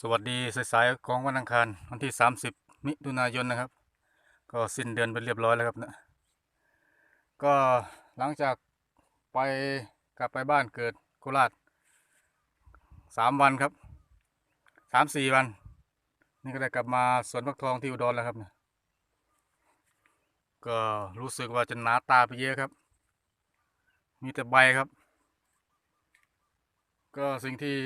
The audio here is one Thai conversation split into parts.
สวัสดีสายๆของวันอังคารวันที่ 30 มิถุนายนนะครับ ก็สิ้นเดือนไปเรียบร้อยแล้วครับนะก็หลังจากไปกลับไปบ้านเกิดโคราชสามวันครับสามสี่วัน นี่ก็ได้กลับมาสวนพักทองที่อุดรแล้วครับนะก็รู้สึกว่าจะหนาตาไปเยอะครับ มีแต่ใบครับ ก็สิ่งที่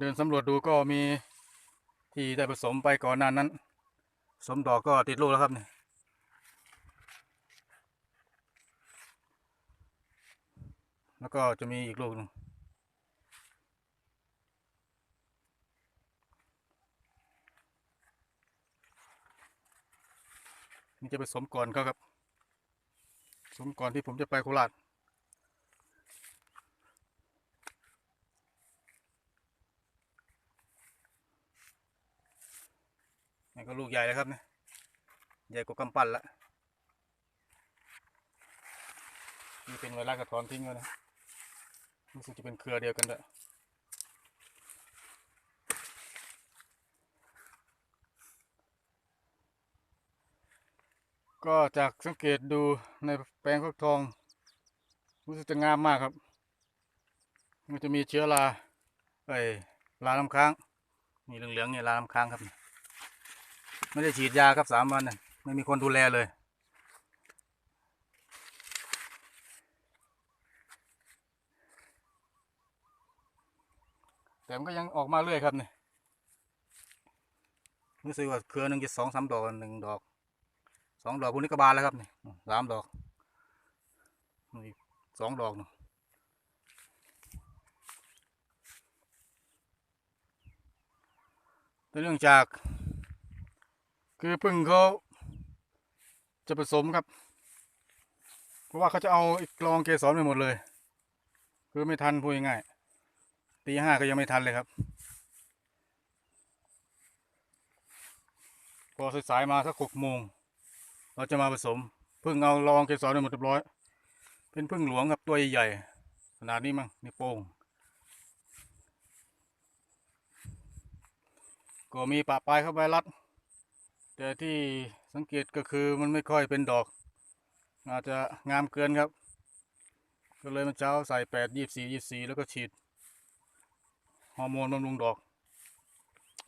เดินสำรวจดูก็มีที่ได้ผสมไปก่อนหน้านั้น สมดอกก็ติดลูกแล้วครับเนี่ยแล้วก็จะมีอีกลูกหนึงนี่จะผสมก่อนเขาครับผสมก่อนที่ผมจะไปโคราช นี่ก็ลูกใหญ่แล้วครับเนี่ยใหญ่กว่ากำปั้นละนี่เป็นไวรัสกระถอนทิ้งแล้วนะรู้สึกจะเป็นเครือเดียวกันด้วยก็จากสังเกตดูในแปลงฟักทอง รู้สึกจะงามมากครับ มันจะมีเชื้อราไอ้ยราน้ำค้างนี่เหลืองๆเนี่ยราน้ำค้างครับ ไม่ได้ฉีดยาครับสามวันน่ะไม่มีคนดูแลเลย แต่มันก็ยังออกมาเรื่อยครับเนี่ยรู้สึกว่าเครือหนึ่งจะสองสามดอกหนึ่งดอกสองดอกพวกนี้ก็บานแล้วครับนี่สามดอกสองดอกเนาะแต่เนื่องจาก คือพึ่งเขาจะผสมครับ เพราะว่าเขาจะเอาอีกกลองเกสรไปหมดเลย คือไม่ทันพูดง่ายตีห้าก็ยังไม่ทันเลยครับ พอสายมาสักหกโมงเราจะมาผสมพึ่งเอารองเกสรไปหมดเรียบร้อย เป็นพึ่งหลวงครับตัวใหญ่ๆขนาดนี้มั้งนี่โป้งก็มีปะปลายเข้าไปรัด แต่ที่สังเกตก็คือมันไม่ค่อยเป็นดอก อาจจะงามเกินครับ ก็เลยมันเช้าใส่แปดยี่สี่ยี่สี่แล้วก็ฉีดฮอร์โมนบำรุงดอก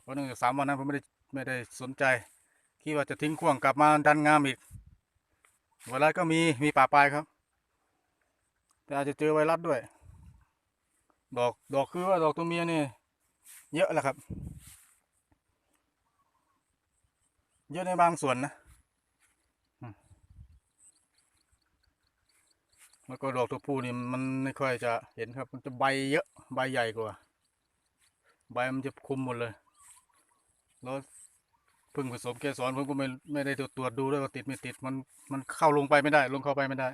เพราะเนื่องจากสามวันนั้นผมไม่ได้ไม่ได้สนใจ คิดว่าจะทิ้งข่วงกลับมาดันงามอีกไวรัสก็มีมีป่าปลายครับ แต่อาจจะเจอไวรัสด้วย ดอกดอกคือว่าดอกตัวเมียนี่เยอะแหละครับ เยอะในบางส่วนนะแล้วก็ดอกตัวผู้นี่มันไม่ค่อยจะเห็นครับ มันจะใบเยอะใบใหญ่กว่า ใบมันจะคุมหมดเลย แล้วพึ่งผสมเกสรผมก็ไม่ไม่ได้ตรวจตรวจดูด้วยว่าติดไม่ติดมันมันเข้าลงไปไม่ได้ ลงเข้าไปไม่ได้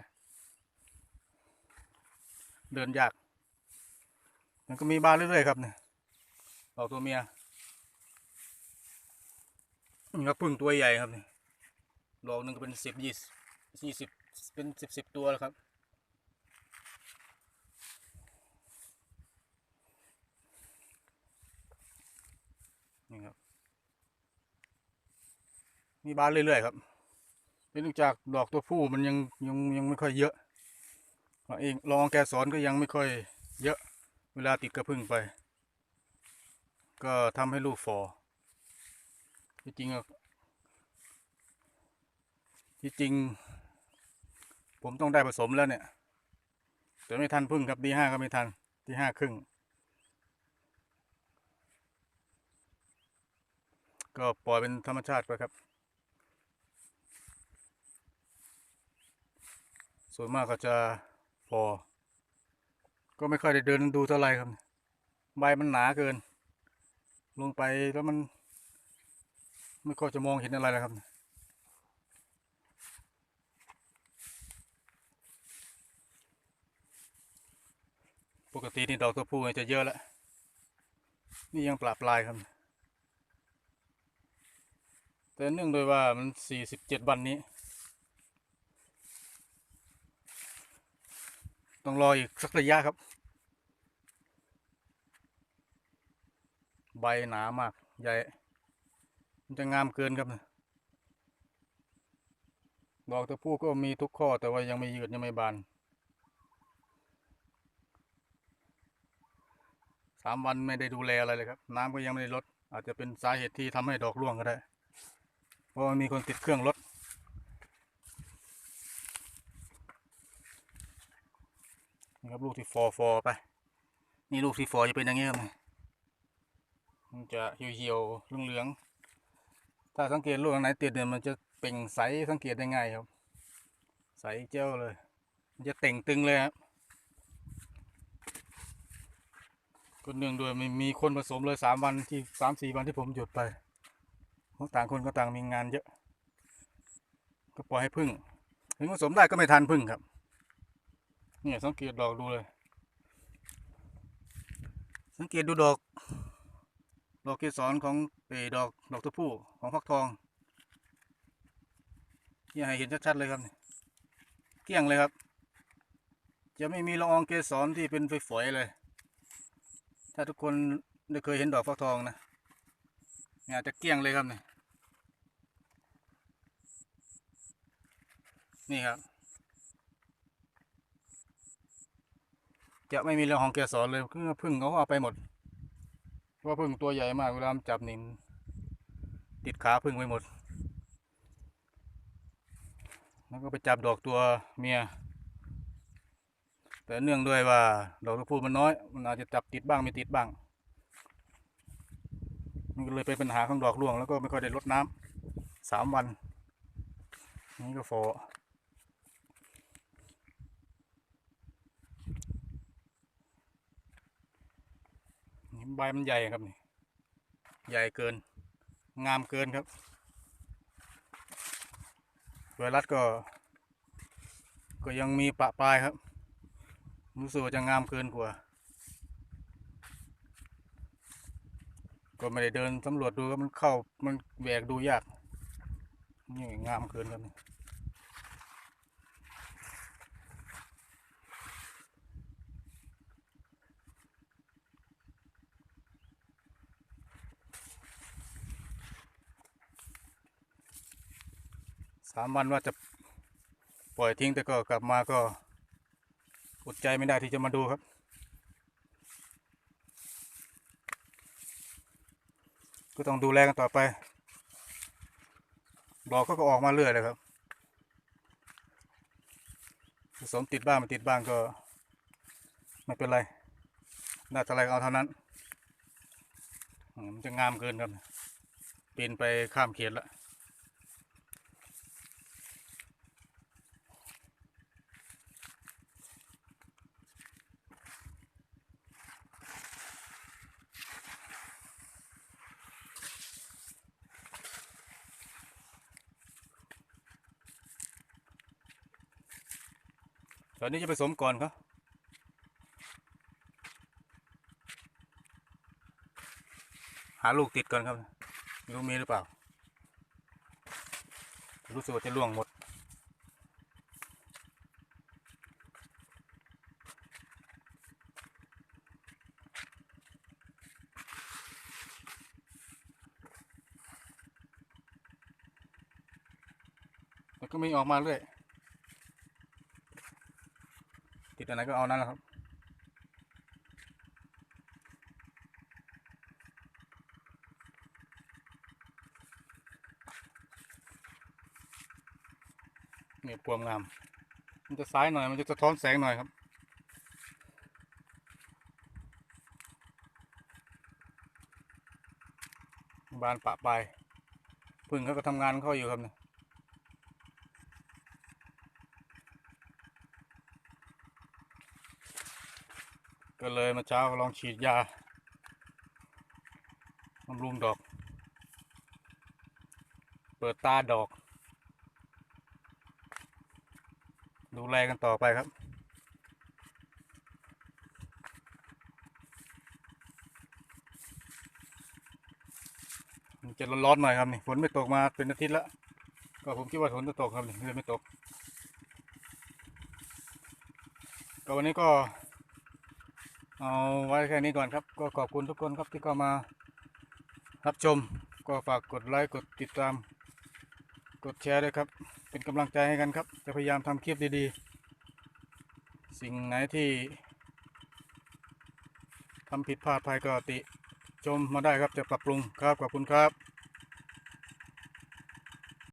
เดินยาก มันก็มีบานเรื่อยๆครับเนี่ยดอกตัวเมีย นี่ครับพึ่งตัวใหญ่ครับนี่ดอกหนึ่งก็เป็นสิบยี่สิบยี่สิบเป็นสิบสิบตัวแล้วครับนี่ครับมีบานเรื่อยๆครับเป็นเนื่องจากดอกตัวผู้มันยังยังยังไม่ค่อยเยอะเราเองลองแกสอนก็ยังไม่ค่อยเยอะเวลาติดกระพึ่งไป ก็ทำให้ลูกฟอ ที่จริงอะที่จริง ผมต้องได้ผสมแล้วเนี่ย แต่ไม่ทันพึ่งครับดีห้าก็ไม่ทันดีห้าครึ่ง ก็ปล่อยเป็นธรรมชาติไปครับ ส่วนมากก็จะพอ ก็ไม่ค่อยได้เดินดูเท่าไหร่ครับ ใบมันหนาเกิน ลงไปแล้วมัน ไม่ค่อยจะมองเห็นอะไรเลยครับ ปกตินี่ดอกตัวผู้เนี่ยจะเยอะแล้ว นี่ยังปลาปลายครับ แต่เนื่องโดยว่ามันสี่สิบเจ็ดวันนี้ ต้องรออีกสักระยะครับ ใบหนามากใหญ่ มันจะงามเกินครับดอกตัวผู้ก็มีทุกข้อแต่ว่ายังไม่ยืดยังไม่บานสามวันไม่ได้ดูแลอะไรเลยครับ น้ำก็ยังไม่ได้ลด อาจจะเป็นสาเหตุที่ทำให้ดอกร่วงก็ได้ เพราะมีคนติดเครื่องรถนี่ครับลูกที่ฟอฟอไป นี่ลูกที่ฟอจะเป็นอย่างนี้ครับมันจะเหี่ยวๆเหลืองๆ ถ้าสังเกตลูกอันไหนติดเนี่ยมันจะเป่งใสสังเกตได้ง่ายครับ ใสเจ้าเลย มันจะเต่งตึงเลยครับก็เนื่งด้วยมีมีคนผสมเลยสามวันที่สามสี่วันที่ผมหยุดไปเพราต่างคนก็ต่างมีงานเยอะ ก็ปล่อยให้พึ่งถึงผสมได้ก็ไม่ทันพึ่งครับ เนี่ยสังเกตดอกดูเลย สังเกตดูดอก ดอกเกสรของเอดอกดอกตัวผู้ของฟักทองเนี่ยให้เห็นชัดๆเลยครับเกลี้ยงเลยครับ จะไม่มีละอองเกสรที่เป็นฝอยๆเลย ถ้าทุกคนได้เคยเห็นดอกฟักทองนะเนี่ยจะเกลี้ยงเลยครับเนี่ยนี่ครับ จะไม่มีละอองเกสรเลยคือพึ่งเขาเอาไปหมด ว่าพึ่งตัวใหญ่มากเวลาจับนี่มันติดขาพึ่งไปหมด แล้วก็ไปจับดอกตัวเมีย แต่เนื่องด้วยว่า ดอกตัวผู้มันน้อย มันอาจจะจับติดบ้างไม่ติดบ้าง มันก็เลยเป็นปัญหาของดอกร่วงแล้วก็ไม่ค่อยได้รดน้ำสามวัน นี่ก็ฟอ ใบมันใหญ่ครับนี่ใหญ่เกิน งามเกินครับไวรัสก็ ก็ยังมีปะปลายครับรู้สึกว่าจะงามเกินกว่า ก็ไม่ได้เดินสำรวจดูครับมันเข้ามันแหวกดูยากนี่งามเกินครับนี่ สามวันว่าจะปล่อยทิ้งแต่ก็กลับมาก็อดใจไม่ได้ที่จะมาดูครับ ก็ต้องดูแลกันต่อไปดอกก็ออกมาเรื่อยเลยครับผสมติดบ้างไม่ติดบ้างก็ไม่เป็นไรได้เท่าไรก็เอาเท่านั้นมมันจะงามเกินครับปีนไปข้ามเขตแล้ว ตอนนี้จะผสมก่อนครับหาลูกติดก่อนครับรู้มีหรือเปล่า รู้สึกว่าจะล่วงหมด มันก็ไมีออกมาเรื่อย ติดอัน ไหนก็เอานั่นแหละครับ เนี่ยพวงงาม มันจะซ้ายหน่อย มันจะสะท้อนแสงหน่อยครับบานปะปลายพึ่งเขาก็ทำงานเขาอยู่ครับเนี่ย ก็เลยมาเช้าลองฉีดยาบำรุงดอก เปิดตาดอก ดูแลกันต่อไปครับจะร้อนๆหน่อยครับนี่ฝนไม่ตกมาเป็นอาทิตย์แล้วก็ผมคิดว่าฝนจะตกครับนี่เลยไม่ตกก็วันนี้ก็ เอาไว้แค่นี้ก่อนครับ ก็ขอบคุณทุกคนครับที่เข้ามารับชม ก็ฝากกดไลค์กดติดตาม กดแชร์ด้วยครับ เป็นกำลังใจให้กันครับ จะพยายามทำคลิปดีๆ สิ่งไหนที่ทำผิดพลาดภัยก็ติ ชมมาได้ครับจะปรับปรุงครับขอบคุณครับ